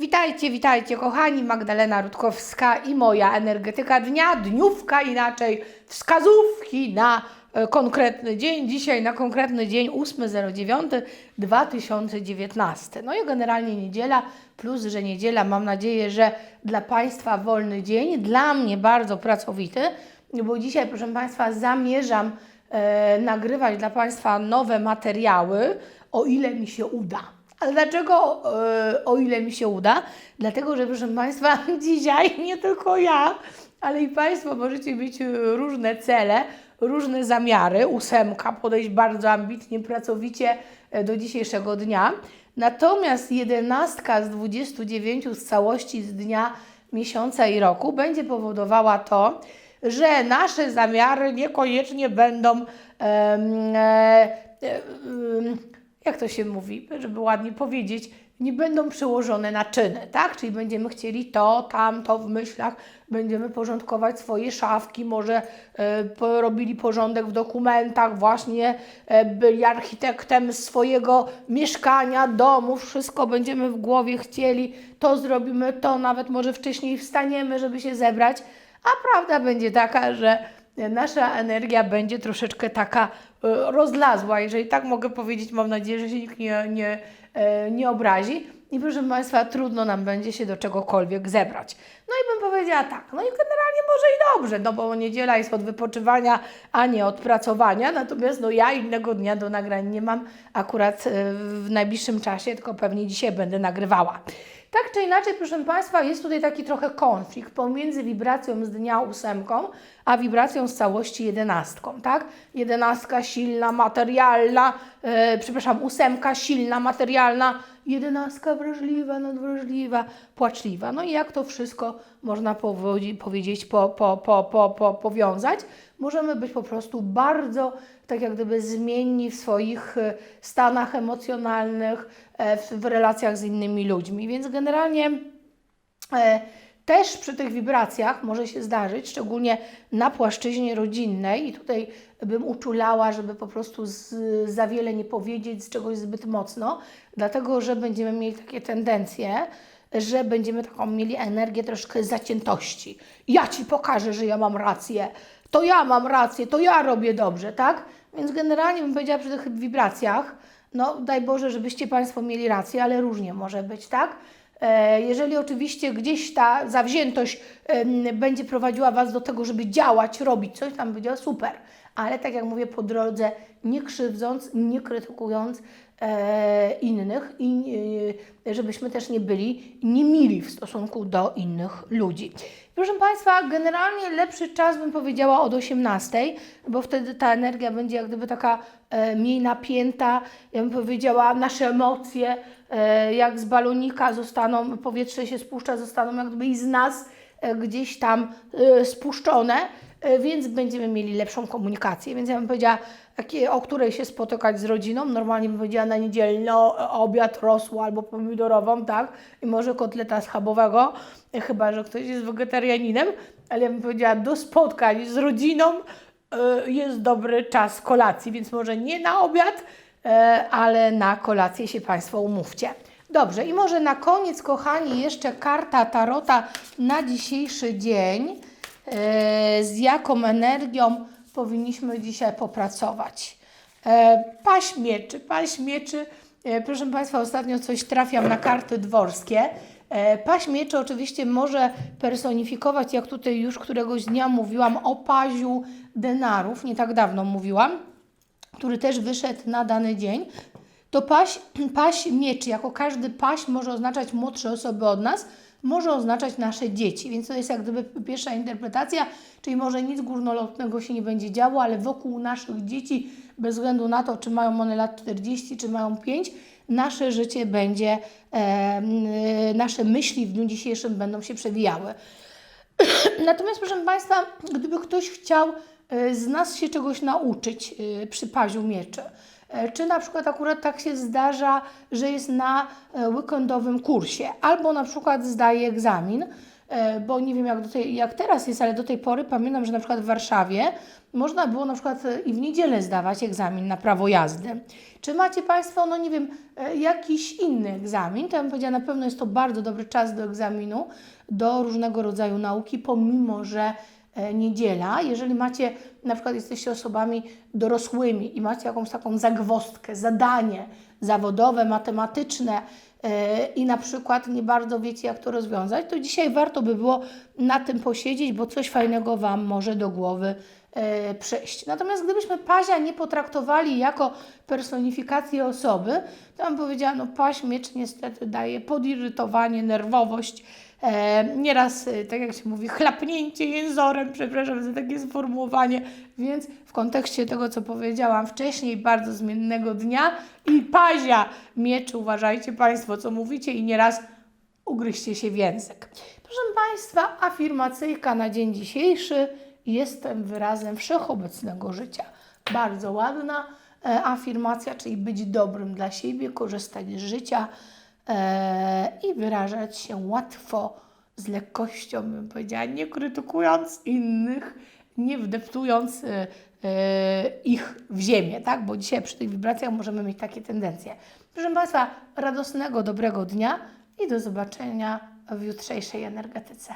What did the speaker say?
Witajcie, witajcie kochani, Magdalena Rutkowska i moja energetyka dnia, dniówka inaczej, wskazówki na e, konkretny dzień, dzisiaj na konkretny dzień 8.09.2019. No i generalnie niedziela, plus, że niedziela, mam nadzieję, że dla Państwa wolny dzień, dla mnie bardzo pracowity, bo dzisiaj, proszę Państwa, zamierzam e, nagrywać dla Państwa nowe materiały, o ile mi się uda. Ale dlaczego, e, o ile mi się uda? Dlatego, że proszę Państwa, dzisiaj nie tylko ja, ale i Państwo możecie mieć różne cele, różne zamiary. Ósemka, podejść bardzo ambitnie, pracowicie e, do dzisiejszego dnia. Natomiast jedenastka z 29 z całości z dnia, miesiąca i roku będzie powodowała to, że nasze zamiary niekoniecznie będą e, e, jak to się mówi, żeby ładnie powiedzieć, nie będą przełożone na czyny, tak? Czyli będziemy chcieli to, tamto w myślach, będziemy porządkować swoje szafki, może e, robili porządek w dokumentach, właśnie e, byli architektem swojego mieszkania, domu, wszystko będziemy w głowie chcieli, to zrobimy, to nawet może wcześniej wstaniemy, żeby się zebrać, a prawda będzie taka, że nasza energia będzie troszeczkę taka e, rozlazła, jeżeli tak mogę powiedzieć, mam nadzieję, że się nikt nie, nie, e, nie obrazi. I proszę Państwa, trudno nam będzie się do czegokolwiek zebrać. No i bym powiedziała tak, no i generalnie może i dobrze, no bo niedziela jest od wypoczywania, a nie od pracowania, natomiast no ja innego dnia do nagrań nie mam akurat e, w najbliższym czasie, tylko pewnie dzisiaj będę nagrywała. Tak czy inaczej, proszę Państwa, jest tutaj taki trochę konflikt pomiędzy wibracją z dnia ósemką, a wibracją z całości jedenastką, tak? Jedenastka silna, materialna, e, przepraszam, ósemka silna, materialna, jedenastka wrażliwa, nadwrażliwa, płaczliwa. No i jak to wszystko można powiedzieć, po, po, po, po, po, powiązać? Możemy być po prostu bardzo, tak jak gdyby zmienni w swoich e, stanach emocjonalnych, e, w, relacjach z innymi ludźmi. Więc generalnie e, też przy tych wibracjach może się zdarzyć, szczególnie na płaszczyźnie rodzinnej, i tutaj bym uczulała, żeby po prostu z, za wiele nie powiedzieć z czegoś zbyt mocno, dlatego że będziemy mieli takie tendencje, że będziemy taką mieli energię troszkę zaciętości. Ja ci pokażę, że ja mam rację, to ja mam rację, to ja robię dobrze, tak? Więc generalnie bym powiedziała przy tych wibracjach, no daj Boże, żebyście Państwo mieli rację, ale różnie może być, tak? E, Jeżeli oczywiście gdzieś ta zawziętość będzie prowadziła Was do tego, żeby działać, robić coś, tam będzie super. Ale tak jak mówię, po drodze nie krzywdząc, nie krytykując innych i e, żebyśmy też nie byli niemili w stosunku do innych ludzi. Proszę Państwa, generalnie lepszy czas bym powiedziała od 18, bo wtedy ta energia będzie jak gdyby taka e, mniej napięta. Ja bym powiedziała, nasze emocje e, jak z balonika zostaną, powietrze się spuszcza, zostaną jak gdyby i z nas e, gdzieś tam e, spuszczone, e, więc będziemy mieli lepszą komunikację. Więc ja bym powiedziała, o której się spotykać z rodziną. Normalnie bym powiedziała na niedzielny o- obiad rosół albo pomidorową, tak? I może kotleta schabowego, e, chyba że ktoś jest wegetarianinem, ale ja bym powiedziała do spotkań z rodziną e, jest dobry czas kolacji, więc może nie na obiad, e, ale na kolację się Państwo umówcie. Dobrze, i może na koniec, kochani, jeszcze karta Tarota na dzisiejszy dzień. E, Z jaką energią powinniśmy dzisiaj popracować? E, Paź mieczy, paź mieczy. E, Proszę Państwa, ostatnio coś trafiam na karty dworskie. Paź mieczy oczywiście może personifikować, jak tutaj już któregoś dnia mówiłam, o paziu denarów, nie tak dawno mówiłam, który też wyszedł na dany dzień. To paś, paś mieczy, jako każdy paś może oznaczać młodsze osoby od nas, może oznaczać nasze dzieci, więc to jest jak gdyby pierwsza interpretacja, czyli może nic górnolotnego się nie będzie działo, ale wokół naszych dzieci, bez względu na to, czy mają one lat 40, czy mają 5, nasze życie będzie, e, m, nasze myśli w dniu dzisiejszym będą się przewijały. Natomiast, proszę Państwa, gdyby ktoś chciał e, z nas się czegoś nauczyć e, przy paziu mieczy, e, czy na przykład akurat tak się zdarza, że jest na e, weekendowym kursie, albo na przykład zdaje egzamin, e, bo nie wiem jak, do tej, jak teraz jest, ale do tej pory pamiętam, że na przykład w Warszawie można było na przykład e, i w niedzielę zdawać egzamin na prawo jazdy. Czy macie Państwo, no nie wiem, e, jakiś inny egzamin? To ja bym powiedziała, na pewno jest to bardzo dobry czas do egzaminu, do różnego rodzaju nauki, pomimo, że e, niedziela. Jeżeli macie, na przykład jesteście osobami dorosłymi i macie jakąś taką zagwozdkę, zadanie zawodowe, matematyczne e, i na przykład nie bardzo wiecie, jak to rozwiązać, to dzisiaj warto by było na tym posiedzieć, bo coś fajnego Wam może do głowy e, przyjść. Natomiast gdybyśmy Pazia nie potraktowali jako personifikację osoby, to bym powiedziała, no Paź miecz niestety daje podirytowanie, nerwowość, E, nieraz, e, tak jak się mówi, chlapnięcie jęzorem, przepraszam za takie sformułowanie, więc w kontekście tego, co powiedziałam wcześniej, bardzo zmiennego dnia i pazia mieczy, uważajcie Państwo, co mówicie i nieraz ugryźcie się w język. Proszę Państwa, afirmacyjka na dzień dzisiejszy, jestem wyrazem wszechobecnego życia. Bardzo ładna e, afirmacja, czyli być dobrym dla siebie, korzystać z życia, e, i wyrażać się łatwo, z lekkością, bym powiedziała, nie krytykując innych, nie wdeptując e, e, ich w ziemię, tak? Bo dzisiaj przy tych wibracjach możemy mieć takie tendencje. Proszę Państwa, radosnego, dobrego dnia i do zobaczenia w jutrzejszej energetyce.